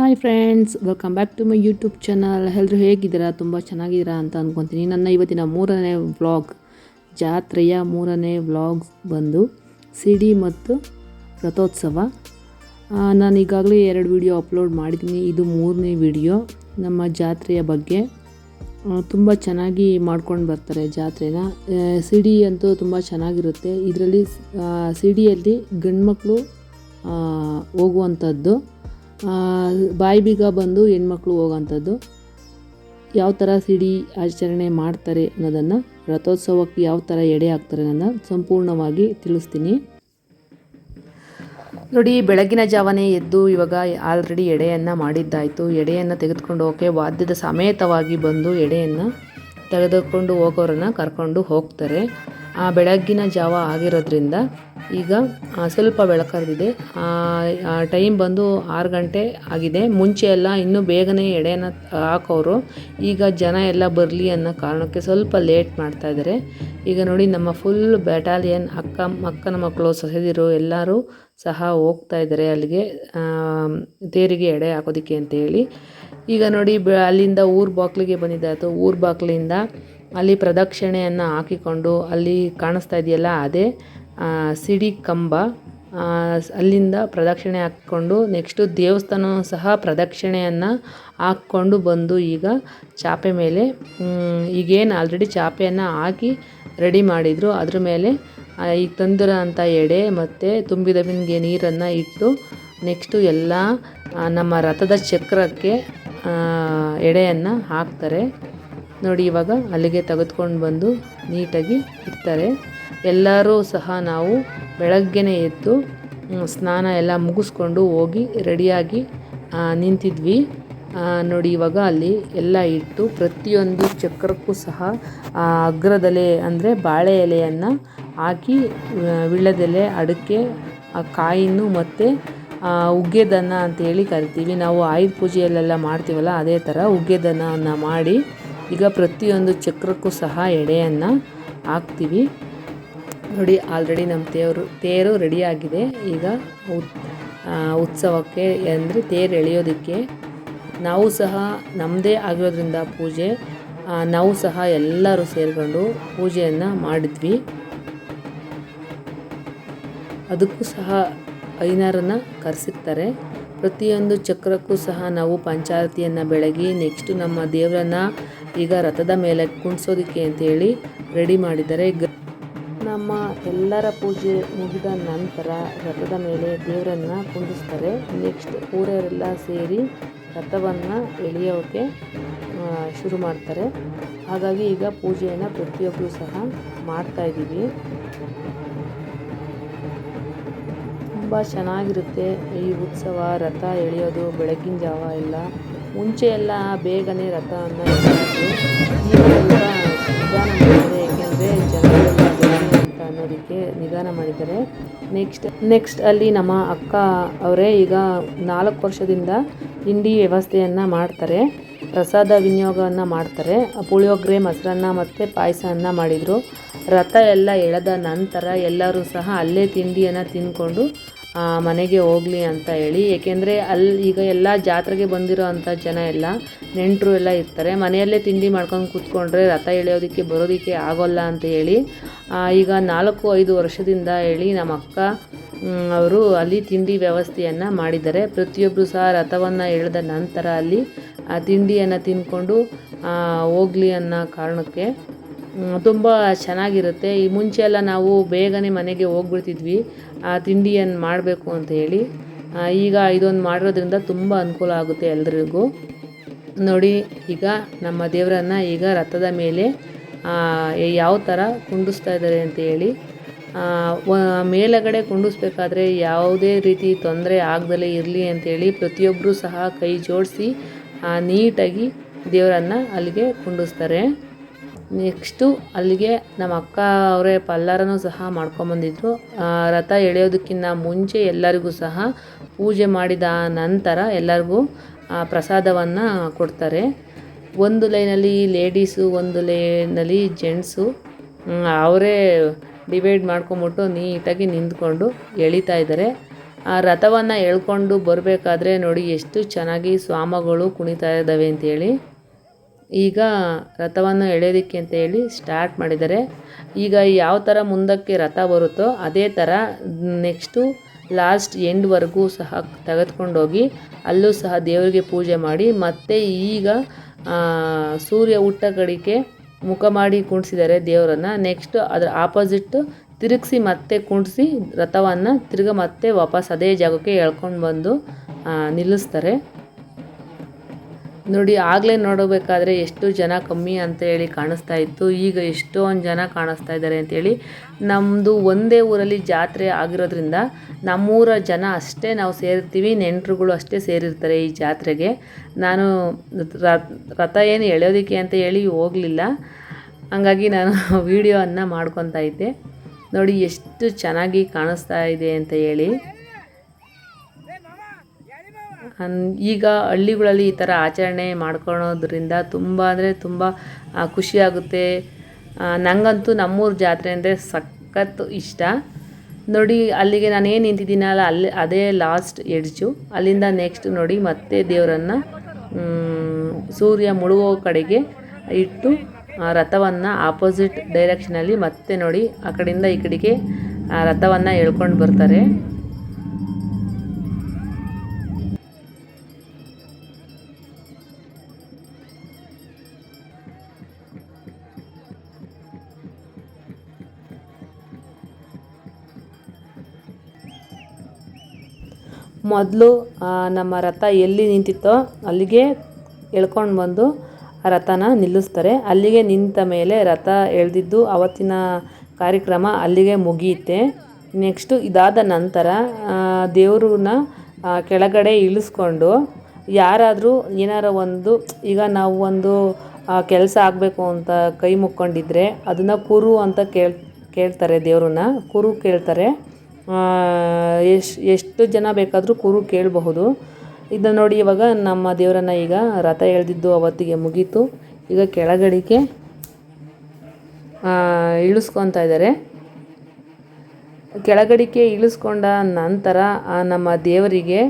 Hi friends welcome back to my YouTube channel ಎಲ್ಲರೂ ಹೇಗಿದ್ದೀರಾ? ತುಂಬ ಚೆನ್ನಾಗಿದ್ದೀರಾ ಅಂತ ಅಂದ್ಕೊತೀನಿ ನನ್ನ ಇವತ್ತಿನ ಮೂರನೇ ವ್ಲಾಗ್ ಜಾತ್ರೆಯ ಮೂರನೇ ವ್ಲಾಗ್ ಬಂದು ಸಿಡಿ ಮತ್ತು ರಥೋತ್ಸವ. ನಾನು ಈಗಾಗಲೇ ಎರಡು ವಿಡಿಯೋ ಅಪ್ಲೋಡ್ ಮಾಡಿದ್ದೀನಿ. ಇದು ಮೂರನೇ ವಿಡಿಯೋ ನಮ್ಮ ಜಾತ್ರೆಯ ಬಗ್ಗೆ. ತುಂಬ ಚೆನ್ನಾಗಿ ಮಾಡ್ಕೊಂಡು ಬರ್ತಾರೆ ಜಾತ್ರೆನ. ಸಿಡಿ ಅಂತೂ ತುಂಬ ಚೆನ್ನಾಗಿರುತ್ತೆ. ಇದರಲ್ಲಿ ಸಿಡಿಯಲ್ಲಿ ಗಂಡು ಮಕ್ಕಳು ಹೋಗುವಂಥದ್ದು. ಬಾಯಿ ಬೀಗ ಬಂದು ಹೆಣ್ಮಕ್ಳು ಹೋಗೋಂಥದ್ದು. ಯಾವ ಥರ ಸಿಡಿ ಆಚರಣೆ ಮಾಡ್ತಾರೆ ಅನ್ನೋದನ್ನು, ರಥೋತ್ಸವಕ್ಕೆ ಯಾವ ಥರ ಎಡೆ ಹಾಕ್ತಾರೆ ಅನ್ನೋದನ್ನು ಸಂಪೂರ್ಣವಾಗಿ ತಿಳಿಸ್ತೀನಿ. ನೋಡಿ, ಬೆಳಗಿನ ಜಾವನೇ ಎದ್ದು ಇವಾಗ ಆಲ್ರೆಡಿ ಎಡೆಯನ್ನು ಮಾಡಿದ್ದಾಯಿತು. ಎಡೆಯನ್ನು ತೆಗೆದುಕೊಂಡು ಹೋಗೋಕ್ಕೆ ವಾದ್ಯದ ಸಮೇತವಾಗಿ ಬಂದು ಎಡೆಯನ್ನು ತೆಗೆದುಕೊಂಡು ಹೋಗೋರನ್ನು ಕರ್ಕೊಂಡು ಹೋಗ್ತಾರೆ. ಆ ಬೆಳಗ್ಗಿನ ಜಾವ ಆಗಿರೋದ್ರಿಂದ ಈಗ ಆ, ಸ್ವಲ್ಪ ಬೆಳಕರಿದಿದೆ ಟೈಮ್ ಬಂದು ಆರು ಗಂಟೆ ಆಗಿದೆ. ಮುಂಚೆ ಎಲ್ಲ ಇನ್ನೂ ಬೇಗನೆ ಎಡೆನ ಹಾಕೋರು. ಈಗ ಜನ ಎಲ್ಲ ಬರಲಿ ಅನ್ನೋ ಕಾರಣಕ್ಕೆ ಸ್ವಲ್ಪ ಲೇಟ್ ಮಾಡ್ತಾ ಇದ್ದಾರೆ. ಈಗ ನೋಡಿ ನಮ್ಮ ಫುಲ್ ಬ್ಯಾಟಾಲಿಯನ್ ಅಕ್ಕ ಅಕ್ಕನ ಮಕ್ಕಳು ಸೊಸೆದಿರು ಎಲ್ಲರೂ ಸಹ ಹೋಗ್ತಾ ಇದ್ದಾರೆ ಅಲ್ಲಿಗೆ. ಆ, ತೇರಿಗೆ ಎಡೆ ಹಾಕೋದಕ್ಕೆ ಅಂತ ಹೇಳಿ ಈಗ ನೋಡಿ ಬ ಅಲ್ಲಿಂದ ಊರು ಬಾಕ್ಲಿಗೆ ಬಂದಿದ್ದಾಯಿತು. ಊರು ಬಾಕ್ಲಿಂದ ಅಲ್ಲಿ ಪ್ರದಕ್ಷಿಣೆಯನ್ನು ಹಾಕಿಕೊಂಡು ಅಲ್ಲಿ ಕಾಣಿಸ್ತಾ ಇದೆಯಲ್ಲ, ಅದೇ ಸಿಡಿ ಕಂಬ ಅಲ್ಲಿಂದ ಪ್ರದಕ್ಷಿಣೆ ಹಾಕ್ಕೊಂಡು ನೆಕ್ಸ್ಟು ದೇವಸ್ಥಾನ ಸಹ ಪ್ರದಕ್ಷಿಣೆಯನ್ನು ಹಾಕ್ಕೊಂಡು ಬಂದು ಈಗ ಚಾಪೆ ಮೇಲೆ ಈಗೇನು ಆಲ್ರೆಡಿ ಚಾಪೆಯನ್ನು ಹಾಕಿ ರೆಡಿ ಮಾಡಿದರು. ಅದ್ರ ಮೇಲೆ ಈಗ ತಂದಿರೋ ಅಂಥ ಎಡೆ ಮತ್ತು ತುಂಬಿದ ಬಿಂದಿಗೆ ನೀರನ್ನು ಇಟ್ಟು ನೆಕ್ಸ್ಟು ಎಲ್ಲ ನಮ್ಮ ರಥದ ಚಕ್ರಕ್ಕೆ ಎಡೆಯನ್ನು ಹಾಕ್ತಾರೆ. ನೋಡಿ ಇವಾಗ ಅಲ್ಲಿಗೆ ತೆಗೆದುಕೊಂಡು ಬಂದು ನೀಟಾಗಿ ಇಡ್ತಾರೆ. ಎಲ್ಲರೂ ಸಹ ನಾವು ಬೆಳಗ್ಗೆನೇ ಎದ್ದು ಸ್ನಾನ ಎಲ್ಲ ಮುಗಿಸ್ಕೊಂಡು ಹೋಗಿ ರೆಡಿಯಾಗಿ ನಿಂತಿದ್ವಿ. ನೋಡಿ ಇವಾಗ ಅಲ್ಲಿ ಎಲ್ಲ ಇಟ್ಟು ಪ್ರತಿಯೊಂದು ಚಕ್ರಕ್ಕೂ ಸಹ ಅಗ್ರದೆಲೆ ಅಂದರೆ ಬಾಳೆ ಎಲೆಯನ್ನು ಹಾಕಿ ವಿಳ್ಳದೆಲೆ ಅಡಿಕೆ ಆ, ಕಾಯಿನ್ನು ಮತ್ತು ಉಗ್ಗೆದನ್ನ ಅಂತೇಳಿ ಕರಿತೀವಿ. ನಾವು ಆಯುಧ ಪೂಜೆಯಲ್ಲೆಲ್ಲ ಮಾಡ್ತೀವಲ್ಲ ಅದೇ ಥರ ಉಗ್ಗೆದನ್ನ ಮಾಡಿ ಈಗ ಪ್ರತಿಯೊಂದು ಚಕ್ರಕ್ಕೂ ಸಹ ಎಡೆಯನ್ನು ಹಾಕ್ತೀವಿ. ನೋಡಿ ಆಲ್ರೆಡಿ ನಮ್ಮ ತೇರು ತೇರು ರೆಡಿಯಾಗಿದೆ ಈಗ ಉತ್ಸವಕ್ಕೆ ಅಂದರೆ ತೇರು ಎಳೆಯೋದಕ್ಕೆ ನಾವು ಸಹ ನಮ್ಮದೇ ಆಗಿರೋದ್ರಿಂದ ಪೂಜೆ ನಾವು ಸಹ ಎಲ್ಲರೂ ಸೇರಿಕೊಂಡು ಪೂಜೆಯನ್ನು ಮಾಡಿದ್ವಿ. ಅದಕ್ಕೂ ಸಹ ಐನಾರನ್ನು ಕರೆಸಿರ್ತಾರೆ. ಪ್ರತಿಯೊಂದು ಚಕ್ರಕ್ಕೂ ಸಹ ನಾವು ಪಂಚಾರತಿಯನ್ನು ಬೆಳಗಿ ನೆಕ್ಸ್ಟು ನಮ್ಮ ದೇವರನ್ನು ಈಗ ರಥದ ಮೇಲೆ ಕುಣಿಸೋದಕ್ಕೆ ಅಂತೇಳಿ ರೆಡಿ ಮಾಡಿದ್ದಾರೆ. ನಮ್ಮ ಎಲ್ಲರ ಪೂಜೆ ಮುಗಿದ ನಂತರ ರಥದ ಮೇಲೆ ದೇವರನ್ನು ಕುಂಡಿಸ್ತಾರೆ. ನೆಕ್ಸ್ಟ್ ಊರವರೆಲ್ಲ ಸೇರಿ ರಥವನ್ನು ಎಳೆಯೋಕೆ ಶುರು ಮಾಡ್ತಾರೆ. ಹಾಗಾಗಿ ಈಗ ಪೂಜೆಯನ್ನು ಪ್ರತಿಯೊಬ್ಬರು ಸಹ ಮಾಡ್ತಾ ಇದ್ದೀವಿ. ತುಂಬ ಚೆನ್ನಾಗಿರುತ್ತೆ ಈ ಉತ್ಸವ. ರಥ ಎಳೆಯೋದು, ಬೆಳಗಿನ ಜಾವ ಎಲ್ಲ. ಮುಂಚೆ ಎಲ್ಲ ಬೇಗನೆ ರಥವನ್ನು ನಿಧಾನ ಮಾಡಿದ್ದಾರೆ. ಏಕೆಂದರೆ ಜನಗಳೆಲ್ಲ ಅಂತ ಅನ್ನೋದಕ್ಕೆ ನಿಧಾನ ಮಾಡಿದ್ದಾರೆ. ನೆಕ್ಸ್ಟ್ ನೆಕ್ಸ್ಟ್ ಅಲ್ಲಿ ನಮ್ಮ ಅಕ್ಕ ಅವರೇ ಈಗ ನಾಲ್ಕು ವರ್ಷದಿಂದ ತಿಂಡಿ ವ್ಯವಸ್ಥೆಯನ್ನು ಮಾಡ್ತಾರೆ. ಪ್ರಸಾದ ವಿನಿಯೋಗವನ್ನು ಮಾಡ್ತಾರೆ. ಪುಳಿಯೋಗರೆ, ಮೊಸರನ್ನ ಮತ್ತು ಪಾಯಸವನ್ನು ಮಾಡಿದರು. ರಥ ಎಲ್ಲ ಎಳೆದ ನಂತರ ಎಲ್ಲರೂ ಸಹ ಅಲ್ಲೇ ತಿಂಡಿಯನ್ನು ತಿಂದ್ಕೊಂಡು ಮನೆಗೆ ಹೋಗಲಿ ಅಂತ ಹೇಳಿ. ಏಕೆಂದರೆ ಅಲ್ಲಿ ಈಗ ಎಲ್ಲ ಜಾತ್ರೆಗೆ ಬಂದಿರೋ ಅಂಥ ಜನ ಎಲ್ಲ, ನೆಂಟರು ಎಲ್ಲ ಇರ್ತಾರೆ. ಮನೆಯಲ್ಲೇ ತಿಂಡಿ ಮಾಡ್ಕೊಂಡು ಕೂತ್ಕೊಂಡ್ರೆ ರಥ ಎಳೆಯೋದಕ್ಕೆ ಬರೋದಕ್ಕೆ ಆಗೋಲ್ಲ ಅಂತ ಹೇಳಿ ಈಗ ನಾಲ್ಕು ಐದು ವರ್ಷದಿಂದ ಹೇಳಿ ನಮ್ಮ ಅಕ್ಕ ಅವರು ಅಲ್ಲಿ ತಿಂಡಿ ವ್ಯವಸ್ಥೆಯನ್ನು ಮಾಡಿದ್ದಾರೆ. ಪ್ರತಿಯೊಬ್ಬರು ಸಹ ರಥವನ್ನು ಎಳೆದ ನಂತರ ಅಲ್ಲಿ, ಆ, ತಿಂಡಿಯನ್ನು ತಿಂದ್ಕೊಂಡು ಹೋಗಲಿ ಅನ್ನೋ ಕಾರಣಕ್ಕೆ ತುಂಬ ಚೆನ್ನಾಗಿರುತ್ತೆ. ಈ ಮುಂಚೆ ಎಲ್ಲ ನಾವು ಬೇಗನೆ ಮನೆಗೆ ಹೋಗ್ಬಿಡ್ತಿದ್ವಿ. ಆ ತಿಂಡಿಯನ್ನು ಮಾಡಬೇಕು ಅಂತ ಹೇಳಿ ಈಗ ಇದೊಂದು ಮಾಡಿರೋದ್ರಿಂದ ತುಂಬ ಅನುಕೂಲ ಆಗುತ್ತೆ ಎಲ್ರಿಗೂ. ನೋಡಿ, ಈಗ ನಮ್ಮ ದೇವರನ್ನು ಈಗ ರಥದ ಮೇಲೆ ಯಾವ ಥರ ಕುಂಡಿಸ್ತಾ ಇದ್ದಾರೆ ಅಂತ ಹೇಳಿ ಮೇಲಗಡೆ ಕುಂಡಿಸ್ಬೇಕಾದ್ರೆ ಯಾವುದೇ ರೀತಿ ತೊಂದರೆ ಆಗದಲೇ ಇರಲಿ ಅಂತೇಳಿ ಪ್ರತಿಯೊಬ್ಬರೂ ಸಹ ಕೈ ಜೋಡಿಸಿ ನೀಟಾಗಿ ದೇವರನ್ನು ಅಲ್ಲಿಗೆ ಕುಂಡಿಸ್ತಾರೆ. ನೆಕ್ಸ್ಟು ಅಲ್ಲಿಗೆ ನಮ್ಮ ಅಕ್ಕ ಅವರೇ ಪಲ್ಲಾರನೂ ಸಹ ಮಾಡ್ಕೊಂಬಂದಿದ್ರು. ರಥ ಎಳೆಯೋದಕ್ಕಿಂತ ಮುಂಚೆ ಎಲ್ಲರಿಗೂ ಸಹ ಪೂಜೆ ಮಾಡಿದ ನಂತರ ಎಲ್ಲರಿಗೂ ಪ್ರಸಾದವನ್ನು ಕೊಡ್ತಾರೆ. ಒಂದು ಲೈನಲ್ಲಿ ಲೇಡೀಸು ಒಂದು ಲೈನಲ್ಲಿ ಜೆಂಟ್ಸು ಅವರೇ ಡಿವೈಡ್ ಮಾಡ್ಕೊಂಬಿಟ್ಟು ನೀಟಾಗಿ ನಿಂತ್ಕೊಂಡು ಎಳಿತಾ ಇದ್ದಾರೆ. ಆ, ರಥವನ್ನು ಎಳ್ಕೊಂಡು ಬರಬೇಕಾದ್ರೆ ನೋಡಿ ಎಷ್ಟು ಚೆನ್ನಾಗಿ ಸ್ವಾಮಗಳು ಕುಣಿತಾ ಇದ್ದಾವೆ ಅಂತೇಳಿ. ಈಗ ರಥವನ್ನು ಎಳೆಯೋದಕ್ಕೆ ಅಂತ ಹೇಳಿ ಸ್ಟಾರ್ಟ್ ಮಾಡಿದ್ದಾರೆ. ಈಗ ಯಾವ ಥರ ಮುಂದಕ್ಕೆ ರಥ ಬರುತ್ತೋ ಅದೇ ಥರ ನೆಕ್ಸ್ಟು ಲಾಸ್ಟ್ ಎಂಡ್ವರೆಗೂ ಸಹ ತೆಗೆದುಕೊಂಡೋಗಿ ಅಲ್ಲೂ ಸಹ ದೇವರಿಗೆ ಪೂಜೆ ಮಾಡಿ ಮತ್ತೆ ಈಗ ಸೂರ್ಯ ಹುಟ್ಟ ಕಡೆಗೆ ಮುಖ ಮಾಡಿ ಕುಣಿಸಿದ್ದಾರೆ ದೇವರನ್ನು. ನೆಕ್ಸ್ಟ್ ಅದರ ಆಪೋಸಿಟ್ ತಿರುಗಿಸಿ ಮತ್ತೆ ಕುಣಿಸಿ ರಥವನ್ನು ತಿರ್ಗ ಮತ್ತೆ ವಾಪಸ್ ಅದೇ ಜಾಗಕ್ಕೆ ಎಳ್ಕೊಂಡು ಬಂದು ನಿಲ್ಲಿಸ್ತಾರೆ. ನೋಡಿ, ಆಗಲೇ ನೋಡಬೇಕಾದ್ರೆ ಎಷ್ಟು ಜನ ಕಮ್ಮಿ ಅಂತ ಹೇಳಿ ಕಾಣಿಸ್ತಾ ಇತ್ತು. ಈಗ ಎಷ್ಟೊಂದು ಜನ ಕಾಣಿಸ್ತಾ ಇದ್ದಾರೆ ಅಂತೇಳಿ ನಮ್ಮದು ಒಂದೇ ಊರಲ್ಲಿ ಜಾತ್ರೆ ಆಗಿರೋದ್ರಿಂದ ನಮ್ಮೂರ ಜನ ಅಷ್ಟೇ ನಾವು ಸೇರ್ತೀವಿ, ನೆಂಟರುಗಳು ಅಷ್ಟೇ ಸೇರಿರ್ತಾರೆ ಈ ಜಾತ್ರೆಗೆ. ನಾನು ರಥ ಏನು ಎಳೆಯೋದಕ್ಕೆ ಅಂತ ಹೇಳಿ ಹೋಗಲಿಲ್ಲ. ಹಂಗಾಗಿ ನಾನು ವೀಡಿಯೋವನ್ನು ಮಾಡ್ಕೊತಾ ಇದ್ದೆ. ನೋಡಿ, ಎಷ್ಟು ಚೆನ್ನಾಗಿ ಕಾಣಿಸ್ತಾ ಇದೆ ಅಂತ ಹೇಳಿ. ಈಗ ಹಳ್ಳಿಗಳಲ್ಲಿ ಈ ಥರ ಆಚರಣೆ ಮಾಡ್ಕೊಳೋದ್ರಿಂದ ತುಂಬ ಅಂದರೆ ತುಂಬ ಖುಷಿಯಾಗುತ್ತೆ ನನಗಂತೂ ನಮ್ಮೂರ ಜಾತ್ರೆ ಅಂದರೆ ಸಖತ್ತು ಇಷ್ಟ. ನೋಡಿ, ಅಲ್ಲಿಗೆ ನಾನೇನು ನಿಂತಿದ್ದೀನಲ್ಲ, ಅಲ್ಲಿ, ಅದೇ ಲಾಸ್ಟ್ ಎಡ್ಜು. ಅಲ್ಲಿಂದ ನೆಕ್ಸ್ಟ್ ನೋಡಿ ಮತ್ತೆ ದೇವರನ್ನು ಸೂರ್ಯ ಮುಳುಗೋ ಕಡೆಗೆ ಇಟ್ಟು ರಥವನ್ನು ಆಪೋಸಿಟ್ ಡೈರೆಕ್ಷನಲ್ಲಿ ಮತ್ತೆ ನೋಡಿ, ಆ ಕಡೆಯಿಂದ ಈ ಕಡೆಗೆ ರಥವನ್ನು ಎಳ್ಕೊಂಡು ಬರ್ತಾರೆ. ಮೊದಲು ನಮ್ಮ ರಥ ಎಲ್ಲಿ ನಿಂತಿತ್ತೋ ಅಲ್ಲಿಗೆ ಎಳ್ಕೊಂಡು ಬಂದು ರಥನ ನಿಲ್ಲಿಸ್ತಾರೆ. ಅಲ್ಲಿಗೆ ನಿಂತ ಮೇಲೆ ರಥ ಎಳೆದಿದ್ದು ಅವತ್ತಿನ ಕಾರ್ಯಕ್ರಮ ಅಲ್ಲಿಗೆ ಮುಗಿಯುತ್ತೆ. ನೆಕ್ಸ್ಟು ಇದಾದ ನಂತರ ದೇವ್ರನ್ನ ಕೆಳಗಡೆ ಇಳಿಸ್ಕೊಂಡು ಯಾರಾದರೂ ಏನಾರ ಒಂದು, ಈಗ ನಾವು ಒಂದು ಕೆಲಸ ಆಗಬೇಕು ಅಂತ ಕೈ ಮುಕ್ಕೊಂಡಿದ್ರೆ ಅದನ್ನು ಕುರು ಅಂತ ಕೇಳ್, ಕೇಳ್ತಾರೆ ದೇವ್ರನ್ನ. ಕುರು ಕೇಳ್ತಾರೆ. ಎಷ್ಟು ಎಷ್ಟು ಜನ ಬೇಕಾದರೂ ಕುರು ಕೇಳಬಹುದು. ಇದನ್ನು ನೋಡಿ ಇವಾಗ ನಮ್ಮ ದೇವರನ್ನ ಈಗ ರಥ ಎಳೆದಿದ್ದು ಅವತ್ತಿಗೆ ಮುಗೀತು. ಈಗ ಕೆಳಗಡೆಗೆ ಇಳಿಸ್ಕೊತಾ ಇದ್ದಾರೆ. ಕೆಳಗಡಿಕೆ ಇಳಿಸ್ಕೊಂಡ ನಂತರ ನಮ್ಮ ದೇವರಿಗೆ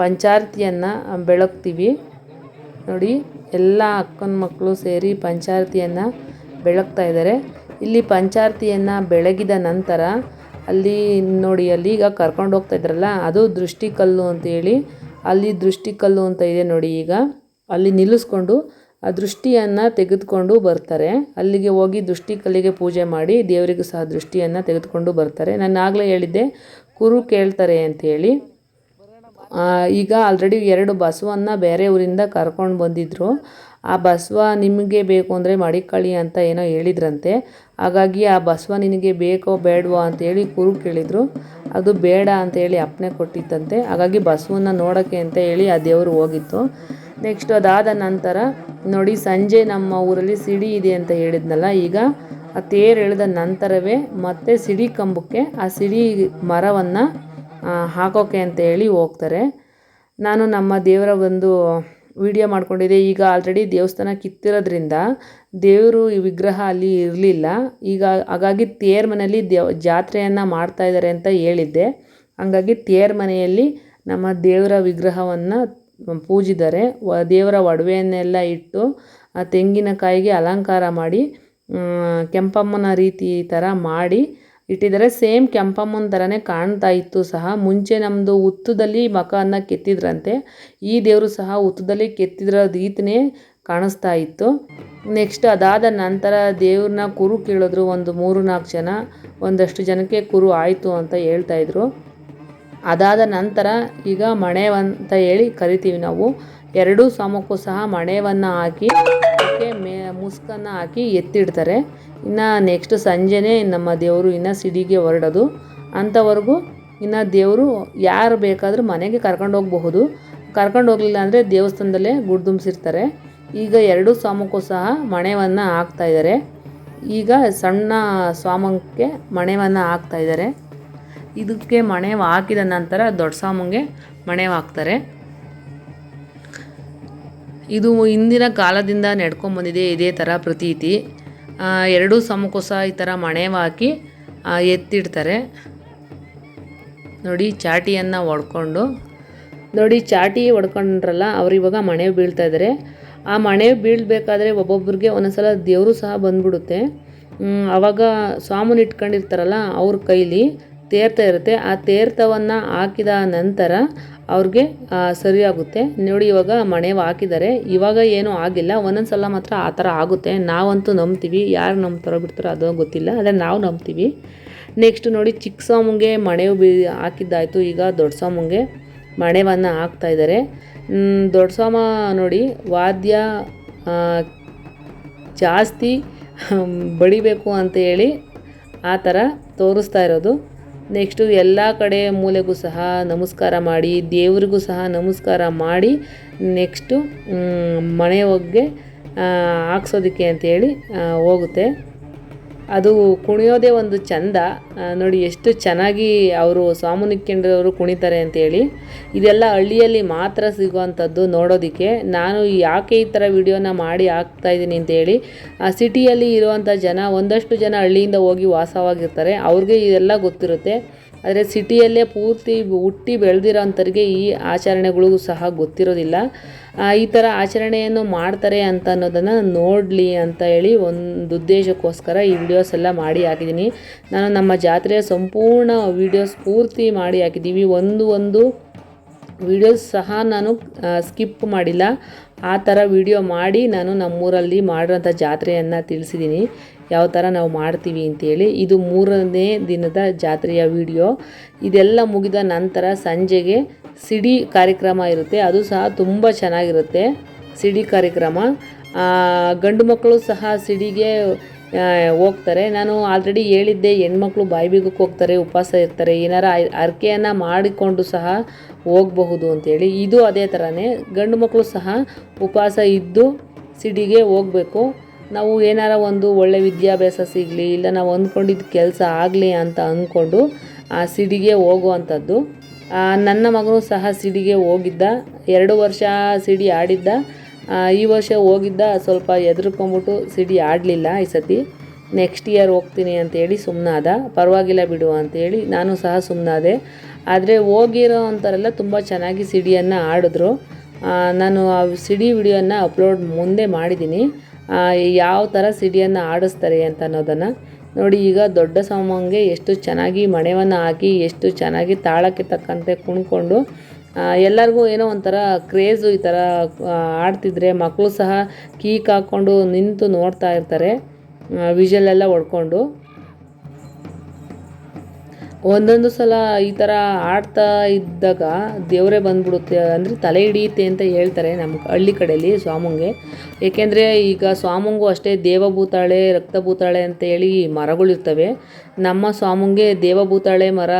ಪಂಚಾರತಿಯನ್ನು ಬೆಳಗ್ತೀವಿ. ನೋಡಿ, ಎಲ್ಲ ಅಕ್ಕನ ಮಕ್ಕಳು ಸೇರಿ ಪಂಚಾರತಿಯನ್ನು ಬೆಳಗ್ತಾ ಇದ್ದಾರೆ. ಇಲ್ಲಿ ಪಂಚಾರತಿಯನ್ನು ಬೆಳಗಿದ ನಂತರ ಅಲ್ಲಿ ನೋಡಿ, ಅಲ್ಲಿ ಈಗ ಕರ್ಕೊಂಡು ಹೋಗ್ತಾ ಇದ್ರಲ್ಲ, ಅದು ದೃಷ್ಟಿಕಲ್ಲು ಅಂತೇಳಿ ಅಲ್ಲಿ ದೃಷ್ಟಿಕಲ್ಲು ಅಂತ ಇದೆ ನೋಡಿ ಈಗ. ಅಲ್ಲಿ ನಿಲ್ಲಿಸ್ಕೊಂಡು ಆ ದೃಷ್ಟಿಯನ್ನು ತೆಗೆದುಕೊಂಡು ಬರ್ತಾರೆ. ಅಲ್ಲಿಗೆ ಹೋಗಿ ದೃಷ್ಟಿಕಲ್ಲಿಗೆ ಪೂಜೆ ಮಾಡಿ ದೇವರಿಗೂ ಸಹ ದೃಷ್ಟಿಯನ್ನು ತೆಗೆದುಕೊಂಡು ಬರ್ತಾರೆ. ನಾನು ಆಗಲೇ ಹೇಳಿದ್ದೆ, ಕುರು ಕೇಳ್ತಾರೆ ಅಂಥೇಳಿ ಈಗ ಆಲ್ರೆಡಿ ಎರಡು ಬಸವನ್ನು ಬೇರೆ ಊರಿಂದ ಕರ್ಕೊಂಡು ಬಂದಿದ್ದರು ಆ ಬಸವ ನಿಮಗೆ ಬೇಕು ಅಂದರೆ ಮಡಿಕಳಿ ಅಂತ ಏನೋ ಹೇಳಿದ್ರಂತೆ. ಹಾಗಾಗಿ ಆ ಬಸವ ನಿನಗೆ ಬೇಕೋ ಬೇಡವೋ ಅಂತೇಳಿ ಕುರು ಕೇಳಿದರು. ಅದು ಬೇಡ ಅಂತೇಳಿ ಅಪ್ಪಣೆ ಕೊಟ್ಟಿತ್ತಂತೆ. ಹಾಗಾಗಿ ಬಸವನ್ನ ನೋಡೋಕ್ಕೆ ಅಂತ ಹೇಳಿ ಆ ದೇವರು ಹೋಗಿತ್ತು. ನೆಕ್ಸ್ಟ್ ಅದಾದ ನಂತರ, ನೋಡಿ ಸಂಜೆ ನಮ್ಮ ಊರಲ್ಲಿ ಸಿಡಿ ಇದೆ ಅಂತ ಹೇಳಿದ್ನಲ್ಲ, ಈಗ ಆ ತೇರು ಎಳೆದ ನಂತರವೇ ಮತ್ತೆ ಸಿಡಿ ಕಂಬಕ್ಕೆ ಆ ಸಿಡಿ ಮರವನ್ನು ಹಾಕೋಕೆ ಅಂತ ಹೇಳಿ ಹೋಗ್ತಾರೆ. ನಾನು ನಮ್ಮ ದೇವರ ಒಂದು ವಿಡಿಯೋ ಮಾಡ್ಕೊಂಡಿದ್ದೆ ಈಗ ಆಲ್ರೆಡಿ ದೇವಸ್ಥಾನ ಕಿತ್ತಿರೋದ್ರಿಂದ ದೇವರು ಈ ವಿಗ್ರಹ ಅಲ್ಲಿ ಇರಲಿಲ್ಲ. ಈಗ ಹಾಗಾಗಿ ತೇರ್ ಮನೆಯಲ್ಲಿ ದೇವ್ ಜಾತ್ರೆಯನ್ನು ಮಾಡ್ತಾ ಇದ್ದಾರೆ ಅಂತ ಹೇಳಿದ್ದೆ. ಹಂಗಾಗಿ ತೇರ್ ಮನೆಯಲ್ಲಿ ನಮ್ಮ ದೇವರ ವಿಗ್ರಹವನ್ನು ಪೂಜಿದ್ದಾರೆ. ವ ದೇವರ ಒಡವೆಯನ್ನೆಲ್ಲ ಇಟ್ಟು ಆ ತೆಂಗಿನಕಾಯಿಗೆ ಅಲಂಕಾರ ಮಾಡಿ ಕೆಂಪಮ್ಮನ ರೀತಿ ಥರ ಮಾಡಿ ಇಟ್ಟಿದ್ದಾರೆ. ಸೇಮ್ ಕೆಂಪಮ್ಮನ ಥರನೇ ಕಾಣ್ತಾ ಇತ್ತು ಸಹ. ಮುಂಚೆ ನಮ್ಮದು ಹುತ್ತದಲ್ಲಿ ಮಖವನ್ನು ಕೆತ್ತಿದ್ರಂತೆ. ಈ ದೇವರು ಸಹ ಹುತ್ತದಲ್ಲಿ ಕೆತ್ತಿದ್ರ ರೀತಿನೇ ಕಾಣಿಸ್ತಾ ಇತ್ತು. ನೆಕ್ಸ್ಟ್ ಅದಾದ ನಂತರ ದೇವ್ರನ್ನ ಕುರು ಕೇಳಿದ್ರು. ಒಂದು ಮೂರು ನಾಲ್ಕು ಜನ, ಒಂದಷ್ಟು ಜನಕ್ಕೆ ಕುರು ಆಯಿತು ಅಂತ ಹೇಳ್ತಾ ಇದ್ರು. ಅದಾದ ನಂತರ ಈಗ ಮಣೆವಂತ ಹೇಳಿ ಕರಿತೀವಿ ನಾವು. ಎರಡೂ ಸಮಕ್ಕೂ ಸಹ ಮಣೆವನ್ನು ಹಾಕಿ ಮುಸ್ಕನ್ನು ಹಾಕಿ ಎತ್ತಿಡ್ತಾರೆ. ಇನ್ನು ನೆಕ್ಸ್ಟ್ ಸಂಜೆನೇ ನಮ್ಮ ದೇವರು ಇನ್ನು ಸಿಡಿಗೆ ಹೊರಡೋದು. ಅಂಥವರೆಗೂ ಇನ್ನು ದೇವರು ಯಾರು ಬೇಕಾದರೂ ಮನೆಗೆ ಕರ್ಕೊಂಡು ಹೋಗಬಹುದು. ಕರ್ಕೊಂಡು ಹೋಗಲಿಲ್ಲ ಅಂದರೆ ದೇವಸ್ಥಾನದಲ್ಲೇ ಗುಡ್ದುಂಬಿಸಿರ್ತಾರೆ. ಈಗ ಎರಡೂ ಸ್ವಾಮಕ್ಕೂ ಸಹ ಮಣೆವನ್ನು ಹಾಕ್ತಾಯಿದ್ದಾರೆ ಈಗ ಸಣ್ಣ ಸ್ವಾಮಕ್ಕೆ ಮಣೆವನ್ನು ಹಾಕ್ತಾಯಿದ್ದಾರೆ ಇದಕ್ಕೆ ಮಣೆ ಹಾಕಿದ ನಂತರ ದೊಡ್ಡ ಸ್ವಾಮಿಗೆ ಮಣೆ ಹಾಕ್ತಾರೆ. ಇದು ಹಿಂದಿನ ಕಾಲದಿಂದ ನಡ್ಕೊಂಬಂದಿದೆ ಇದೇ ಥರ ಪ್ರತೀತಿ. ಎರಡೂ ಸಮಕೊಸ ಈ ಥರ ಮಣೆ ಹಾಕಿ ಆ, ಎತ್ತಿಡ್ತಾರೆ. ನೋಡಿ ಚಾಟಿಯನ್ನು ಒಡ್ಕೊಂಡು. ನೋಡಿ ಚಾಟಿ ಒಡ್ಕೊಂಡ್ರಲ್ಲ ಅವ್ರು ಇವಾಗ ಮಣೆ ಬೀಳ್ತಾ ಇದ್ದಾರೆ ಆ ಮಣೆ ಬೀಳಬೇಕಾದ್ರೆ ಒಬ್ಬೊಬ್ರಿಗೆ ಒಂದೊಂದ್ಸಲ ದೇವರು ಸಹ ಬಂದ್ಬಿಡುತ್ತೆ. ಆವಾಗ ಸ್ವಾಮನ್ ಇಟ್ಕೊಂಡಿರ್ತಾರಲ್ಲ ಅವ್ರ ಕೈಲಿ ತೇರ್ತ ಇರುತ್ತೆ. ಆ ತೇರ್ತವನ್ನು ಹಾಕಿದ ನಂತರ ಅವ್ರಿಗೆ ಸರಿಯಾಗುತ್ತೆ ನೋಡಿ ಇವಾಗ ಮನೆ ಹಾಕಿದ್ದಾರೆ. ಇವಾಗ ಏನೂ ಆಗಿಲ್ಲ. ಒಂದೊಂದು ಸಲ ಮಾತ್ರ ಆ ಥರ ಆಗುತ್ತೆ. ನಾವಂತೂ ನಂಬ್ತೀವಿ. ಯಾರು ನಂಬ್ತಾರೋ ಬಿಡ್ತಾರೋ ಅದು ಗೊತ್ತಿಲ್ಲ. ಆದರೆ ನಾವು ನಂಬ್ತೀವಿ. ನೆಕ್ಸ್ಟ್ ನೋಡಿ ಚಿಕ್ಕ ಸಾಮುಗೆ ಮಣೆ ಬಿ ಹಾಕಿದ್ದಾಯಿತು. ಈಗ ದೊಡ್ಡ ಸಾಮುಗೆ ಮಣೆವನ್ನು ಹಾಕ್ತಾ ಇದ್ದಾರೆ. ಮ್, ದೊಡ್ಡ ಸಾಮ ನೋಡಿ ವಾದ್ಯ ಜಾಸ್ತಿ ಬಡಿಬೇಕು ಅಂತ ಹೇಳಿ ಆ ಥರ ತೋರಿಸ್ತಾ ಇರೋದು. ನೆಕ್ಸ್ಟು ಎಲ್ಲ ಕಡೆ ಮೂಲೆಗೂ ಸಹ ನಮಸ್ಕಾರ ಮಾಡಿ ದೇವರಿಗೂ ಸಹ ನಮಸ್ಕಾರ ಮಾಡಿ ನೆಕ್ಸ್ಟು ಮನೆ ಒಗ್ಗೆ ಹಾಕ್ಸೋದಕ್ಕೆ ಅಂತೇಳಿ ಆ, ಹೋಗುತ್ತೆ. ಅದು ಕುಣಿಯೋದೇ ಒಂದು ಚಂದ. ನೋಡಿ ಎಷ್ಟು ಚೆನ್ನಾಗಿ ಅವರು ಸ್ವಾಮುನಿಕ್ಕೆಂಡವರು ಕುಣಿತಾರೆ ಅಂತೇಳಿ ಇದೆಲ್ಲ ಹಳ್ಳಿಯಲ್ಲಿ ಮಾತ್ರ ಸಿಗುವಂಥದ್ದು ನೋಡೋದಕ್ಕೆ. ನಾನು ಯಾಕೆ ಈ ಥರ ವಿಡಿಯೋನ ಮಾಡಿ ಹಾಕ್ತಾ ಇದ್ದೀನಿ ಅಂತೇಳಿ ಆ ಸಿಟಿಯಲ್ಲಿ ಇರುವಂಥ ಜನ, ಒಂದಷ್ಟು ಜನ ಹಳ್ಳಿಯಿಂದ ಹೋಗಿ ವಾಸವಾಗಿರ್ತಾರೆ. ಅವ್ರಿಗೆ ಇದೆಲ್ಲ ಗೊತ್ತಿರುತ್ತೆ. ಆದರೆ ಸಿಟಿಯಲ್ಲೇ ಪೂರ್ತಿ ಹುಟ್ಟಿ ಬೆಳೆದಿರೋ ಅಂಥವ್ರಿಗೆ ಈ ಆಚರಣೆಗಳು ಸಹ ಗೊತ್ತಿರೋದಿಲ್ಲ. ಈ ಥರ ಆಚರಣೆಯನ್ನು ಮಾಡ್ತಾರೆ ಅಂತ ಅನ್ನೋದನ್ನು ನೋಡಲಿ ಅಂತ ಹೇಳಿ ಒಂದು ಉದ್ದೇಶಕ್ಕೋಸ್ಕರ ಈ ವಿಡಿಯೋಸ್ ಎಲ್ಲ ಮಾಡಿ ಹಾಕಿದ್ದೀನಿ. ನಾನು ನಮ್ಮ ಜಾತ್ರೆಯ ಸಂಪೂರ್ಣ ವಿಡಿಯೋಸ್ ಪೂರ್ತಿ ಮಾಡಿ ಹಾಕಿದ್ದೀವಿ. ಒಂದು ಒಂದು ವಿಡಿಯೋಸ್ ಸಹ ನಾನು ಸ್ಕಿಪ್ ಮಾಡಿಲ್ಲ. ಆ ಥರ ವಿಡಿಯೋ ಮಾಡಿ ನಾನು ನಮ್ಮೂರಲ್ಲಿ ಮಾಡಿರೋಂಥ ಜಾತ್ರೆಯನ್ನು ತಿಳಿಸಿದ್ದೀನಿ. ಯಾವ ಥರ ನಾವು ಮಾಡ್ತೀವಿ ಅಂತೇಳಿ. ಇದು ಮೂರನೇ ದಿನದ ಜಾತ್ರೆಯ ವಿಡಿಯೋ. ಇದೆಲ್ಲ ಮುಗಿದ ನಂತರ ಸಂಜೆಗೆ ಸಿಡಿ ಕಾರ್ಯಕ್ರಮ ಇರುತ್ತೆ. ಅದು ಸಹ ತುಂಬ ಚೆನ್ನಾಗಿರುತ್ತೆ. ಸಿಡಿ ಕಾರ್ಯಕ್ರಮ. ಗಂಡು ಮಕ್ಕಳು ಸಹ ಸಿಡಿಗೆ ಹೋಗ್ತಾರೆ. ನಾನು ಆಲ್ರೆಡಿ ಹೇಳಿದ್ದೆ, ಹೆಣ್ಮಕ್ಳು ಬಾಯಿ ಬೀಗಕ್ಕೆ ಹೋಗ್ತಾರೆ, ಉಪವಾಸ ಇರ್ತಾರೆ, ಏನಾರ ಅರ್ಕೆಯನ್ನು ಮಾಡಿಕೊಂಡು ಸಹ ಹೋಗಬಹುದು ಅಂತೇಳಿ. ಇದು ಅದೇ ಥರನೇ ಗಂಡು ಮಕ್ಕಳು ಸಹ ಉಪವಾಸ ಇದ್ದು ಸಿಡಿಗೆ ಹೋಗಬೇಕು. ನಾವು ಏನಾರ ಒಂದು ಒಳ್ಳೆ ವಿದ್ಯಾಭ್ಯಾಸ ಸಿಗಲಿ, ಇಲ್ಲ ನಾವು ಅಂದ್ಕೊಂಡಿದ್ದ ಕೆಲಸ ಆಗಲಿ ಅಂತ ಅಂದ್ಕೊಂಡು ಆ ಸಿಡಿಗೆ ಹೋಗುವಂಥದ್ದು. ನನ್ನ ಮಗನೂ ಸಹ ಸಿಡಿಗೆ ಹೋಗಿದ್ದ, ಎರಡು ವರ್ಷ ಸಿಡಿ ಆಡಿದ್ದ. ಈ ವರ್ಷ ಹೋಗಿದ್ದ ಸ್ವಲ್ಪ ಎದ್ರುಕೊಂಬಿಟ್ಟು ಸಿಡಿ ಆಡಲಿಲ್ಲ ಈ ಸತಿ. ನೆಕ್ಸ್ಟ್ ಇಯರ್ ಹೋಗ್ತೀನಿ ಅಂತೇಳಿ ಸುಮ್ಮನಾದ ಪರವಾಗಿಲ್ಲ ಬಿಡು ಅಂತೇಳಿ ನಾನು ಸಹ ಸುಮ್ಮನಾದೆ ಆದರೆ ಹೋಗಿರೋ ಅಂಥವರೆಲ್ಲ ತುಂಬ ಚೆನ್ನಾಗಿ ಸಿಡಿಯನ್ನು ಆಡಿದ್ರು. ನಾನು ಆ ಸಿಡಿ ವಿಡಿಯೋನ ಅಪ್ಲೋಡ್ ಮುಂದೆ ಮಾಡಿದ್ದೀನಿ. ಯಾವ ಥರ ಸಿಡಿಯನ್ನು ಆಡಿಸ್ತಾರೆ ಅಂತ ಅನ್ನೋದನ್ನು. ನೋಡಿ, ಈಗ ದೊಡ್ಡ ಸಾಮಾನ್ಗೆ ಎಷ್ಟು ಚೆನ್ನಾಗಿ ಮಣೆವನ್ನು ಹಾಕಿ, ಎಷ್ಟು ಚೆನ್ನಾಗಿ ತಾಳಕ್ಕೆ ತಕ್ಕಂತೆ ಕುಣ್ಕೊಂಡು ಎಲ್ಲರಿಗೂ ಏನೋ ಒಂಥರ ಕ್ರೇಜು ಈ ಥರ ಆಡ್ತಿದ್ರೆ ಮಕ್ಕಳು ಸಹ ಕೀಕ್ ಹಾಕ್ಕೊಂಡು ನಿಂತು ನೋಡ್ತಾ ಇರ್ತಾರೆ. ವಿಷಲ್ ಎಲ್ಲ ಹೊಡ್ಕೊಂಡು. ಒಂದೊಂದು ಸಲ ಈ ಥರ ಆಡ್ತಾ ಇದ್ದಾಗ ದೇವರೇ ಬಂದ್ಬಿಡುತ್ತೆ ಅಂದರೆ ತಲೆ ಹಿಡಿಯುತ್ತೆ ಅಂತ ಹೇಳ್ತಾರೆ ನಮ್ಮ ಹಳ್ಳಿ ಕಡೆಯಲ್ಲಿ ಸ್ವಾಮುಂಗೆ. ಏಕೆಂದರೆ ಈಗ ಸ್ವಾಮುಂಗು ಅಷ್ಟೇ ದೇವಭೂತಾಳೆ, ರಕ್ತಭೂತಾಳೆ ಅಂತ ಹೇಳಿ ಮರಗಳಿರ್ತವೆ ನಮ್ಮ ಸ್ವಾಮುಂಗೆ ದೇವಭೂತಾಳೆ ಮರ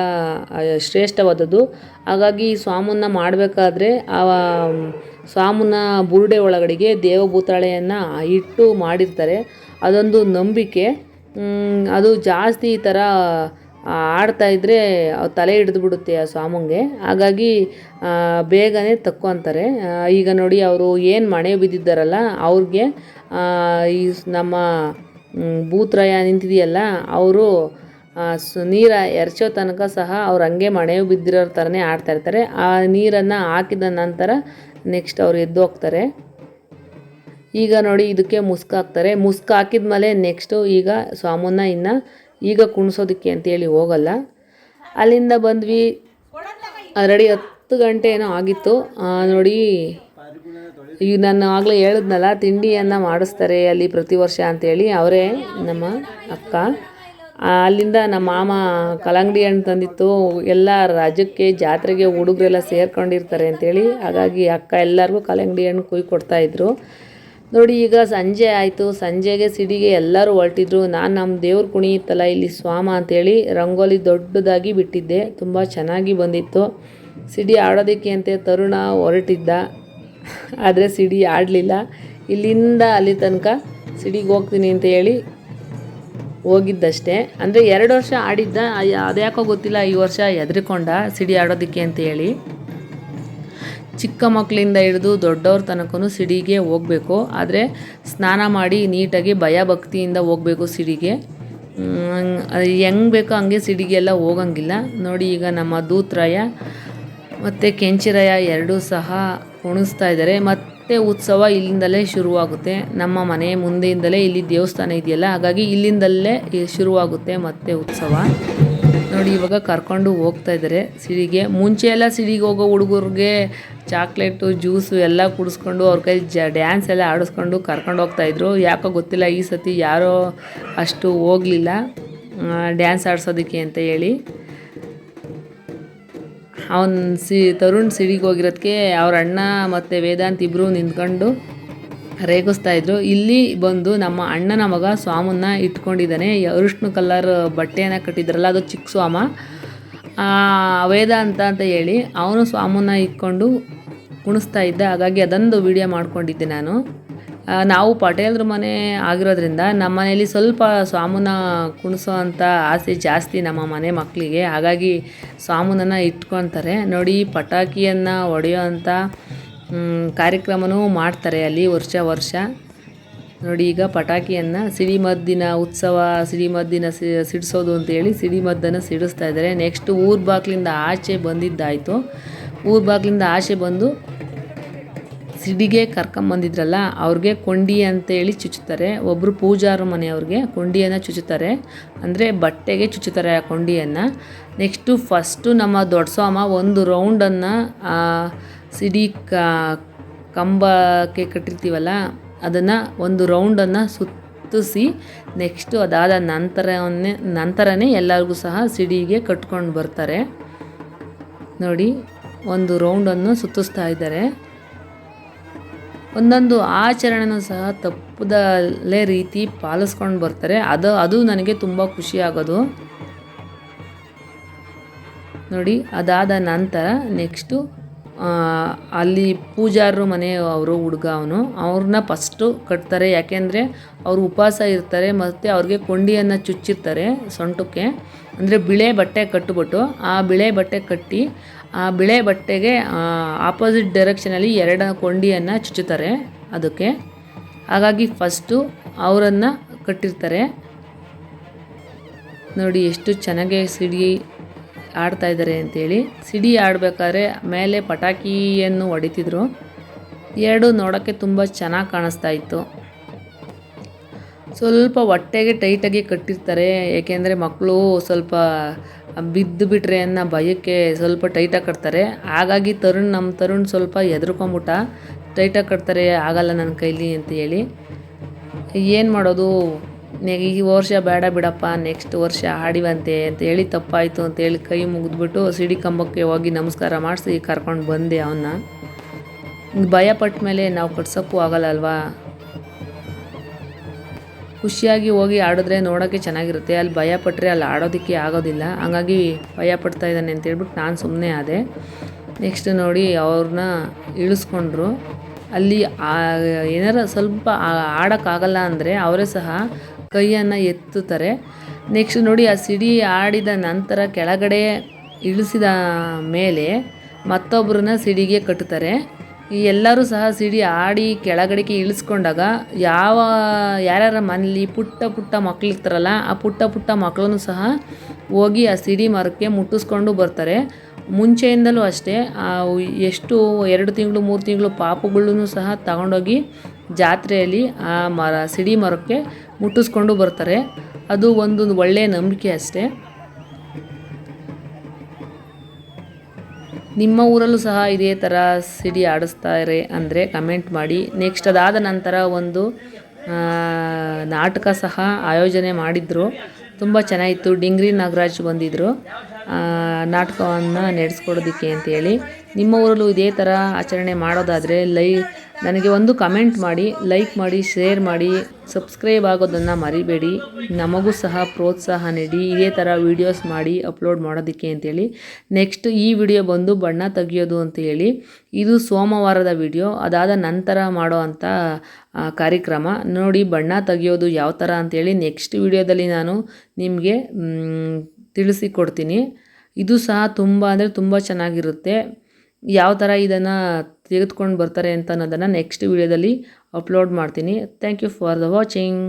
ಶ್ರೇಷ್ಠವಾದದ್ದು. ಹಾಗಾಗಿ ಈ ಸ್ವಾಮನ್ನ ಮಾಡಬೇಕಾದ್ರೆ ಆ ಸ್ವಾಮನ ಬುರುಡೆ ಒಳಗಡೆಗೆ ದೇವಭೂತಾಳೆಯನ್ನು ಇಟ್ಟು ಮಾಡಿರ್ತಾರೆ. ಅದೊಂದು ನಂಬಿಕೆ. ಅದು ಜಾಸ್ತಿ ಈ ಥರ ಆ, ಆಡ್ತಾ ಇದ್ದರೆ ತಲೆ ಹಿಡಿದು ಬಿಡುತ್ತೆ ಆ ಸ್ವಾಮಂಗೆ. ಹಾಗಾಗಿ ಬೇಗನೆ ತಕ್ಕೊಂತಾರೆ ಈಗ ನೋಡಿ ಅವರು ಏನು ಮಣೆ ಬಿದ್ದಿದ್ದಾರಲ್ಲ ಅವ್ರಿಗೆ ಈ ಸ್- ನಮ್ಮ ಭೂತ್ರಯ ನಿಂತಿದೆಯಲ್ಲ ಅವರು ನೀರ ಎರಚೋ ತನಕ ಸಹ ಅವ್ರು ಹಂಗೆ ಮಣೆ ಬಿದ್ದಿರೋ ಥರನೇ ಆಡ್ತಾ ಇರ್ತಾರೆ. ಆ ನೀರನ್ನು ಹಾಕಿದ ನಂತರ ನೆಕ್ಸ್ಟ್ ಅವ್ರು ಎದ್ದು ಹೋಗ್ತಾರೆ. ಈಗ ನೋಡಿ ಇದಕ್ಕೆ ಮುಸ್ಕ್ ಹಾಕ್ತಾರೆ. ಮುಸ್ಕ್ ಹಾಕಿದ್ಮೇಲೆ ನೆಕ್ಸ್ಟು ಈಗ ಸ್ವಾಮನ್ನ ಇನ್ನು ಈಗ ಕುಣಿಸೋದಕ್ಕೆ ಅಂತೇಳಿ ಹೋಗಲ್ಲ. ಅಲ್ಲಿಂದ ಬಂದ್ವಿ. ಆಲ್ರೆಡಿ ಹತ್ತು ಗಂಟೆ ಏನೋ ಆಗಿತ್ತು. ನೋಡಿ ಈಗ ನಾನು ಆಗಲೇ ಹೇಳಿದ್ನಲ್ಲ, ತಿಂಡಿಯನ್ನು ಮಾಡಿಸ್ತಾರೆ ಅಲ್ಲಿ ಪ್ರತಿ ವರ್ಷ ಅಂತೇಳಿ ಅವರೇ ನಮ್ಮ ಅಕ್ಕ. ಅಲ್ಲಿಂದ ನಮ್ಮ ಮಾಮ ಕಲಂಗಡಿ ಹಣ್ಣು ತಂದಿತ್ತು. ಎಲ್ಲ ರಾಜ್ಯಕ್ಕೆ, ಜಾತ್ರೆಗೆ ಹುಡುಗರೆಲ್ಲ ಸೇರ್ಕೊಂಡಿರ್ತಾರೆ ಅಂತೇಳಿ. ಹಾಗಾಗಿ ಅಕ್ಕ ಎಲ್ಲರಿಗೂ ಕಲಂಗಡಿ ಹಣ್ಣು ಕೊಡ್ತಾ ಕೊಡ್ತಾಯಿದ್ರು ನೋಡಿ, ಈಗ ಸಂಜೆ ಆಯಿತು. ಸಂಜೆಗೆ ಸಿಡಿಗೆ ಎಲ್ಲರೂ ಹೊರಟಿದ್ರು. ನಾನು ನಮ್ಮ ದೇವ್ರ ಕುಣಿಯುತ್ತಲ್ಲ ಇಲ್ಲಿ ಸ್ವಾಮ ಅಂತೇಳಿ ರಂಗೋಲಿ ದೊಡ್ಡದಾಗಿ ಬಿಟ್ಟಿದ್ದೆ. ತುಂಬ ಚೆನ್ನಾಗಿ ಬಂದಿತ್ತು. ಸಿಡಿ ಆಡೋದಕ್ಕೆ ಅಂತೆ ತರುಣ ಹೊರಟಿದ್ದ. ಆದರೆ ಸಿಡಿ ಆಡಲಿಲ್ಲ. ಇಲ್ಲಿಂದ ಅಲ್ಲಿ ತನಕ ಸಿಡಿಗೆ ಹೋಗ್ತೀನಿ ಅಂತ ಹೇಳಿ ಹೋಗಿದ್ದಷ್ಟೇ. ಅಂದರೆ ಎರಡು ವರ್ಷ ಆಡಿದ್ದ. ಅದ್ಯಾಕೋ ಗೊತ್ತಿಲ್ಲ. ಈ ವರ್ಷ ಹೆದ್ರಿಕೊಂಡ ಸಿಡಿ ಆಡೋದಕ್ಕೆ ಅಂತ ಹೇಳಿ. ಚಿಕ್ಕ ಮಕ್ಕಳಿಂದ ಹಿಡಿದು ದೊಡ್ಡವ್ರ ತನಕನೂ ಸಿಡಿಗೆ ಹೋಗಬೇಕು. ಆದರೆ ಸ್ನಾನ ಮಾಡಿ ನೀಟಾಗಿ ಭಯ ಭಕ್ತಿಯಿಂದ ಹೋಗಬೇಕು ಸಿಡಿಗೆ. ಹೆಂಗೆ ಬೇಕೋ ಹಂಗೆ ಸಿಡಿಗೆಲ್ಲ ಹೋಗಂಗಿಲ್ಲ. ನೋಡಿ ಈಗ ನಮ್ಮ ದೂತ್ರಾಯ ಮತ್ತು ಕೆಂಚಿರಾಯ ಎರಡೂ ಸಹ ಕುಣಿಸ್ತಾ ಇದ್ದಾರೆ. ಮತ್ತು ಉತ್ಸವ ಇಲ್ಲಿಂದಲೇ ಶುರುವಾಗುತ್ತೆ. ನಮ್ಮ ಮನೆ ಮುಂದೆಯಿಂದಲೇ ಇಲ್ಲಿ ದೇವಸ್ಥಾನ ಇದೆಯಲ್ಲ, ಹಾಗಾಗಿ ಇಲ್ಲಿಂದಲೇ ಶುರುವಾಗುತ್ತೆ ಮತ್ತೆ ಉತ್ಸವ. ನೋಡಿ ಇವಾಗ ಕರ್ಕೊಂಡು ಹೋಗ್ತಾ ಇದ್ದಾರೆ ಸಿಡಿಗೆ ಮುಂಚೆ ಎಲ್ಲ ಸಿಡಿಗೆ ಹೋಗೋ ಹುಡುಗರಿಗೆ ಚಾಕ್ಲೇಟು, ಜ್ಯೂಸು ಎಲ್ಲ ಕುಡಿಸ್ಕೊಂಡು ಅವ್ರ ಕೈ ಜ, ಡ್ಯಾನ್ಸ್ ಎಲ್ಲ ಆಡಿಸ್ಕೊಂಡು ಕರ್ಕೊಂಡು ಹೋಗ್ತಾಯಿದ್ರು ಯಾಕೋ ಗೊತ್ತಿಲ್ಲ ಈ ಸತಿ ಯಾರೋ ಅಷ್ಟು ಹೋಗಲಿಲ್ಲ. ಡ್ಯಾನ್ಸ್ ಆಡಿಸೋದಕ್ಕೆ ಅಂತ ಹೇಳಿ. ಅವನು ಸಿ, ತರುಣ್ ಸಿಡಿಗೆ ಹೋಗಿರೋದಕ್ಕೆ ಅವ್ರ ಅಣ್ಣ ಮತ್ತು ವೇದಾಂತ್ ಇಬ್ಬರು ನಿಂತ್ಕೊಂಡು ರೇಗಿಸ್ತಾ ಇದ್ರು. ಇಲ್ಲಿ ಬಂದು ನಮ್ಮ ಅಣ್ಣನ ಮಗ ಸ್ವಾಮನ್ನ ಇಟ್ಕೊಂಡಿದ್ದಾನೆ. ಅರಿಷ್ಣು ಕಲರ್ ಬಟ್ಟೆಯನ್ನು ಕಟ್ಟಿದ್ರಲ್ಲ, ಅದು ಚಿಕ್ಕ ಸ್ವಾಮ. ವೇದ ಅಂತ ಅಂತ ಹೇಳಿ ಅವನು ಸ್ವಾಮನ್ನ ಇಟ್ಕೊಂಡು ಕುಣಿಸ್ತಾ ಇದ್ದ. ಹಾಗಾಗಿ ಅದೊಂದು ವಿಡಿಯೋ ಮಾಡ್ಕೊಂಡಿದ್ದೆ ನಾನು. ನಾವು ಪಟೇಲ್ರ ಮನೆ ಆಗಿರೋದ್ರಿಂದ ನಮ್ಮ ಮನೇಲಿ ಸ್ವಲ್ಪ ಸ್ವಾಮನ ಕುಣಿಸೋ ಅಂಥ ಆಸೆ ಜಾಸ್ತಿ ನಮ್ಮ ಮನೆ ಮಕ್ಕಳಿಗೆ ಹಾಗಾಗಿ ಸ್ವಾಮನನ್ನು ಇಟ್ಕೊತಾರೆ. ನೋಡಿ, ಪಟಾಕಿಯನ್ನು ಹೊಡೆಯೋ ಅಂಥ ಕಾರ್ಯಕ್ರಮವೂ ಮಾಡ್ತಾರೆ ಅಲ್ಲಿ ವರ್ಷ ವರ್ಷ. ನೋಡಿ, ಈಗ ಪಟಾಕಿಯನ್ನು ಸಿಡಿಮದ್ದಿನ ಉತ್ಸವ, ಸಿಡಿಮದ್ದಿನ ಸಿಡಿಸೋದು ಅಂತೇಳಿ ಸಿಡಿಮದ್ದನ್ನು ಸಿಡಿಸ್ತಾ ಇದ್ದಾರೆ. ನೆಕ್ಸ್ಟ್ ಊರ ಬಾಗಿಲಿಂದ ಆಚೆ ಬಂದಿದ್ದಾಯಿತು. ಊರ ಬಾಗ್ಲಿಂದ ಆಚೆ ಬಂದು ಸಿಡಿಗೆ ಕರ್ಕೊಂಬಂದಿದ್ರಲ್ಲ ಅವ್ರಿಗೆ ಕೊಂಡಿ ಅಂತೇಳಿ ಚುಚ್ಚುತ್ತಾರೆ. ಒಬ್ಬರು ಪೂಜಾರ ಮನೆಯವ್ರಿಗೆ ಕೊಂಡಿಯನ್ನು ಚುಚ್ಚುತ್ತಾರೆ. ಅಂದರೆ ಬಟ್ಟೆಗೆ ಚುಚ್ಚುತ್ತಾರೆ ಆ ಕೊಂಡಿಯನ್ನು. ನೆಕ್ಸ್ಟು ಫಸ್ಟು ನಮ್ಮ ದೊಡ್ಡ ಸ್ವಾಮ ಒಂದು ರೌಂಡನ್ನು ಸಿಡಿ ಕಂಬಕ್ಕೆ ಕಟ್ಟಿರ್ತೀವಲ್ಲ, ಅದನ್ನು ಒಂದು ರೌಂಡನ್ನು ಸುತ್ತಿಸಿ ನೆಕ್ಸ್ಟು ಅದಾದ ನಂತರವನ್ನೇ, ನಂತರನೇ ಎಲ್ಲರಿಗೂ ಸಹ ಸಿಡಿಗೆ ಕಟ್ಕೊಂಡು ಬರ್ತಾರೆ. ನೋಡಿ, ಒಂದು ರೌಂಡನ್ನು ಸುತ್ತಿಸ್ತಾ ಇದ್ದಾರೆ. ಒಂದೊಂದು ಆಚರಣೆನೂ ಸಹ ತಪ್ಪದಲ್ಲೇ ರೀತಿ ಪಾಲಿಸ್ಕೊಂಡು ಬರ್ತಾರೆ. ಅದು ಅದು ನನಗೆ ತುಂಬ ಖುಷಿ ಆಗೋದು. ನೋಡಿ, ಅದಾದ ನಂತರ ನೆಕ್ಸ್ಟು ಅಲ್ಲಿ ಪೂಜಾರರು ಮನೆ ಅವರು ಹುಡುಗ ಅವನು ಅವ್ರನ್ನ ಫಸ್ಟು ಕಟ್ತಾರೆ. ಯಾಕೆಂದರೆ ಅವರು ಉಪವಾಸ ಇರ್ತಾರೆ ಮತ್ತು ಅವ್ರಿಗೆ ಕೊಂಡಿಯನ್ನು ಚುಚ್ಚಿರ್ತಾರೆ ಸೊಂಟಕ್ಕೆ. ಅಂದರೆ ಬಿಳೆ ಬಟ್ಟೆ ಕಟ್ಟಿಬಿಟ್ಟು ಆ ಬಿಳೆ ಬಟ್ಟೆ ಕಟ್ಟಿ ಆ ಬಿಳೆ ಬಟ್ಟೆಗೆ ಆಪೋಸಿಟ್ ಡೈರೆಕ್ಷನಲ್ಲಿ ಎರಡು ಕೊಂಡಿಯನ್ನು ಚುಚ್ಚುತ್ತಾರೆ ಅದಕ್ಕೆ. ಹಾಗಾಗಿ ಫಸ್ಟು ಅವರನ್ನು ಕಟ್ಟಿರ್ತಾರೆ. ನೋಡಿ ಎಷ್ಟು ಚೆನ್ನಾಗಿ ಸಿಡಿ ಆಡ್ತಾ ಇದ್ದಾರೆ ಅಂತೇಳಿ. ಸಿಡಿ ಆಡಬೇಕಾದ್ರೆ ಮೇಲೆ ಪಟಾಕಿಯನ್ನು ಹೊಡಿತಿದ್ರು. ಎರಡು ನೋಡೋಕ್ಕೆ ತುಂಬ ಚೆನ್ನಾಗಿ ಕಾಣಿಸ್ತಾ ಇತ್ತು. ಸ್ವಲ್ಪ ಹೊಟ್ಟೆಗೆ ಟೈಟಾಗಿ ಕಟ್ಟಿರ್ತಾರೆ. ಏಕೆಂದರೆ ಮಕ್ಕಳು ಸ್ವಲ್ಪ ಬಿದ್ದು ಬಿಟ್ರೆ ಅನ್ನೋ ಭಯಕ್ಕೆ ಸ್ವಲ್ಪ ಟೈಟಾಗಿ ಕಟ್ತಾರೆ. ಹಾಗಾಗಿ ತರುಣ್ ನಮ್ಮ ತರುಣ್ ಸ್ವಲ್ಪ ಹೆದರ್ಕೊಂಬಿಟ್ಟ ಟೈಟಾಗಿ ಕಟ್ತಾರೆ. ಆಗಲ್ಲ ನನ್ನ ಕೈಲಿ ಅಂತ ಹೇಳಿ. ಏನು ಮಾಡೋದು? ಈ ವರ್ಷ ಬೇಡ ಬಿಡಪ್ಪ ನೆಕ್ಸ್ಟ್ ವರ್ಷ ಆಡಿವಂತೆ ಅಂತ ಹೇಳಿ ತಪ್ಪಾಯಿತು ಅಂತೇಳಿ ಕೈ ಮುಗಿದ್ಬಿಟ್ಟು ಸಿಡಿ ಕಂಬಕ್ಕೆ ಹೋಗಿ ನಮಸ್ಕಾರ ಮಾಡಿಸಿ ಕರ್ಕೊಂಡು ಬಂದೆ ಅವನ್ನ ಭಯ ಪಟ್ಟ ಮೇಲೆ ನಾವು ಕಟ್ಸೋಕ್ಕೂ ಆಗಲ್ಲಲ್ವಾ ಖುಷಿಯಾಗಿ ಹೋಗಿ ಆಡಿದ್ರೆ ನೋಡೋಕ್ಕೆ ಚೆನ್ನಾಗಿರುತ್ತೆ. ಅಲ್ಲಿ ಭಯ ಪಟ್ಟರೆ ಅಲ್ಲಿ ಆಡೋದಕ್ಕೆ ಆಗೋದಿಲ್ಲ. ಹಂಗಾಗಿ ಭಯ ಪಡ್ತಾ ಇದ್ದಾನೆ ಅಂತೇಳ್ಬಿಟ್ಟು ನಾನು ಸುಮ್ಮನೆ ಆದೆ. ನೆಕ್ಸ್ಟ್ ನೋಡಿ ಅವ್ರನ್ನ ಇಳಿಸ್ಕೊಂಡ್ರು. ಅಲ್ಲಿ ಏನಾರ ಸ್ವಲ್ಪ ಆಡೋಕ್ಕಾಗಲ್ಲ ಅಂದರೆ ಅವರೇ ಸಹ ಕೈಯನ್ನು ಎತ್ತುತ್ತಾರೆ. ನೆಕ್ಸ್ಟ್ ನೋಡಿ ಆ ಸಿಡಿ ಆಡಿದ ನಂತರ ಕೆಳಗಡೆ ಇಳಿಸಿದ ಮೇಲೆ ಮತ್ತೊಬ್ಬರನ್ನ ಸಿಡಿಗೆ ಕಟ್ಟುತ್ತಾರೆ. ಈ ಎಲ್ಲರೂ ಸಹ ಸಿಡಿ ಆಡಿ ಕೆಳಗಡೆಗೆ ಇಳಿಸ್ಕೊಂಡಾಗ ಯಾವ, ಯಾರ್ಯಾರ ಮನೇಲಿ ಪುಟ್ಟ ಪುಟ್ಟ ಮಕ್ಕಳಿರ್ತಾರಲ್ಲ ಆ ಪುಟ್ಟ ಪುಟ್ಟ ಮಕ್ಕಳನ್ನು ಸಹ ಹೋಗಿ ಆ ಸಿಡಿ ಮರಕ್ಕೆ ಮುಟ್ಟಿಸ್ಕೊಂಡು ಬರ್ತಾರೆ. ಮುಂಚೆಯಿಂದಲೂ ಅಷ್ಟೇ ಎಷ್ಟು ಎರಡು ತಿಂಗಳು, ಮೂರು ತಿಂಗಳು ಪಾಪುಗಳನ್ನು ಸಹ ತಗೊಂಡೋಗಿ ಜಾತ್ರೆಯಲ್ಲಿ ಆ ಮರ, ಸಿಡಿ ಮರಕ್ಕೆ ಮುಟ್ಟಿಸ್ಕೊಂಡು ಬರ್ತಾರೆ. ಅದು ಒಂದು ಒಳ್ಳೆಯ ನಂಬಿಕೆ ಅಷ್ಟೇ. ನಿಮ್ಮ ಊರಲ್ಲೂ ಸಹ ಇದೇ ಥರ ಸಿಡಿ ಆಡಿಸ್ತಾರೆ ಅಂದರೆ ಕಮೆಂಟ್ ಮಾಡಿ. ನೆಕ್ಸ್ಟ್ ಅದಾದ ನಂತರ ಒಂದು ನಾಟಕ ಸಹ ಆಯೋಜನೆ ಮಾಡಿದರು. ತುಂಬ ಚೆನ್ನಾಗಿತ್ತು. ಡಿಂಗ್ರಿ ನಾಗರಾಜ್ ಬಂದಿದ್ದರು ನಾಟಕವನ್ನು ನಡೆಸ್ಕೊಡೋದಕ್ಕೆ ಅಂತೇಳಿ. ನಿಮ್ಮ ಊರಲ್ಲೂ ಇದೇ ಥರ ಆಚರಣೆ ಮಾಡೋದಾದರೆ ಲೈ, ನನಗೆ ಒಂದು ಕಮೆಂಟ್ ಮಾಡಿ, ಲೈಕ್ ಮಾಡಿ, ಶೇರ್ ಮಾಡಿ, ಸಬ್ಸ್ಕ್ರೈಬ್ ಆಗೋದನ್ನು ಮರಿಬೇಡಿ. ನಮಗೂ ಸಹ ಪ್ರೋತ್ಸಾಹ ನೀಡಿ, ಇದೇ ಥರ ವೀಡಿಯೋಸ್ ಮಾಡಿ ಅಪ್ಲೋಡ್ ಮಾಡೋದಕ್ಕೆ ಅಂತೇಳಿ. ನೆಕ್ಸ್ಟ್ ಈ ವಿಡಿಯೋ ಬಂದು ಬಣ್ಣ ತೆಗಿಯೋದು ಅಂತ ಹೇಳಿ. ಇದು ಸೋಮವಾರದ ವಿಡಿಯೋ. ಅದಾದ ನಂತರ ಮಾಡೋ ಅಂಥ ಕಾರ್ಯಕ್ರಮ. ನೋಡಿ ಬಣ್ಣ ತೆಗಿಯೋದು ಯಾವ ಥರ ಅಂತೇಳಿ ನೆಕ್ಸ್ಟ್ ವಿಡಿಯೋದಲ್ಲಿ ನಾನು ನಿಮಗೆ ತಿಳಿಸಿಕೊಡ್ತೀನಿ ಇದು ಸಹ ತುಂಬ ಅಂದರೆ ತುಂಬ ಚೆನ್ನಾಗಿರುತ್ತೆ. ಯಾವ ಥರ ಇದನ್ನು ತೆಗೆದುಕೊಂಡು ಬರ್ತಾರೆ ಅಂತ ಅನ್ನೋದನ್ನು ನೆಕ್ಸ್ಟ್ ವೀಡಿಯೋದಲ್ಲಿ ಅಪ್ಲೋಡ್ ಮಾಡ್ತೀನಿ. Thank you for the watching